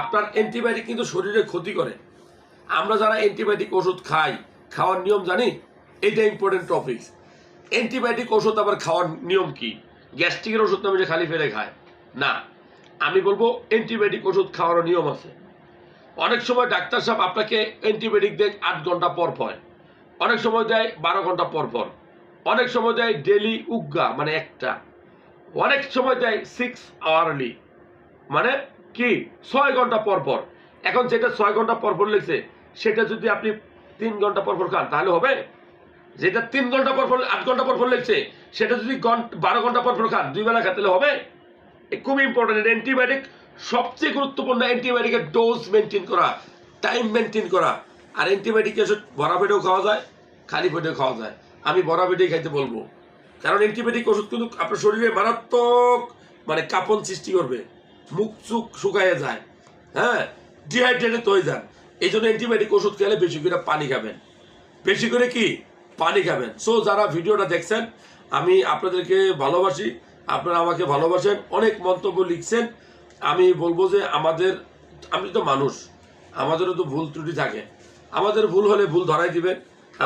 আপনার অ্যান্টিবায়োটিক কিন্তু শরীরে ক্ষতি করে। আমরা যারা অ্যান্টিবায়োটিক ওষুধ খাই, খাওয়ার নিয়ম জানি? এইটা ইম্পর্টেন্ট টপিক অ্যান্টিবায়োটিক ওষুধ আবার খাওয়ার নিয়ম কি? গ্যাস্ট্রিকের ওষুধ আমি যে খালি ফেলে খায় না। আমি বলব অ্যান্টিবায়োটিক ওষুধ খাওয়ারও নিয়ম আছে। অনেক সময় ডাক্তার সাহেব আপনাকে অ্যান্টিবায়োটিক দেয় আট ঘণ্টা পর পর। অনেক সময় দেয় বারো ঘণ্টা পর পর। অনেক সময় দেয় ডেলি উগা মানে একটা। অনেক সময় দেয় সিক্স আওয়ারলি মানে কি? ছয় ঘণ্টা পর পর। এখন যেটা ছয় ঘণ্টা পর পর লিখছে, সেটা যদি আপনি তিন ঘণ্টা পর পর খান, তাহলে হবে? যেটা তিন ঘণ্টা পর পর, আট ঘণ্টা পরপর পর লিখছে, সেটা যদি বারো ঘণ্টা পর পর খান, দুই বেলা খেতে হবে? খুবই খুব ইম্পর্টেন্ট অ্যান্টিবায়োটিক সবচেয়ে গুরুত্বপূর্ণ অ্যান্টিবায়োটিকের ডোজ মেনটেন করা টাইম মেনটেন করা। আর অ্যান্টিবায়োটিক ওষুধ ভরা পেটেও খাওয়া যায়, খালি পেটেও খাওয়া যায়। আমি ভরা পেটেই খাইতে বলব। কারণ অ্যান্টিবায়োটিক ওষুধ কিন্তু আপনার শরীরে মারাত্মক মানে কাপন সৃষ্টি করবে। মুখ চুখ শুকাইয়ে যায়। হ্যাঁ? ডিহাইড্রেটেড হয়ে যান। এই জন্য অ্যান্টিবায়োটিক ওষুধ খেলে বেশি করে পানি খাবেন। বেশি করে কি? পানি খাবেন। সো যারা ভিডিওটা দেখছেন, আমি আপনাদেরকে ভালোবাসি, আপনারা আমাকে ভালোবাসেন, অনেক মন্তব্য লিখছেন। আমি বলব যে আমাদের, আমি তো মানুষ, আমাদেরও তো ভুল ত্রুটি থাকে। আমাদের ভুল হলে ভুল ধরাই দিবেন।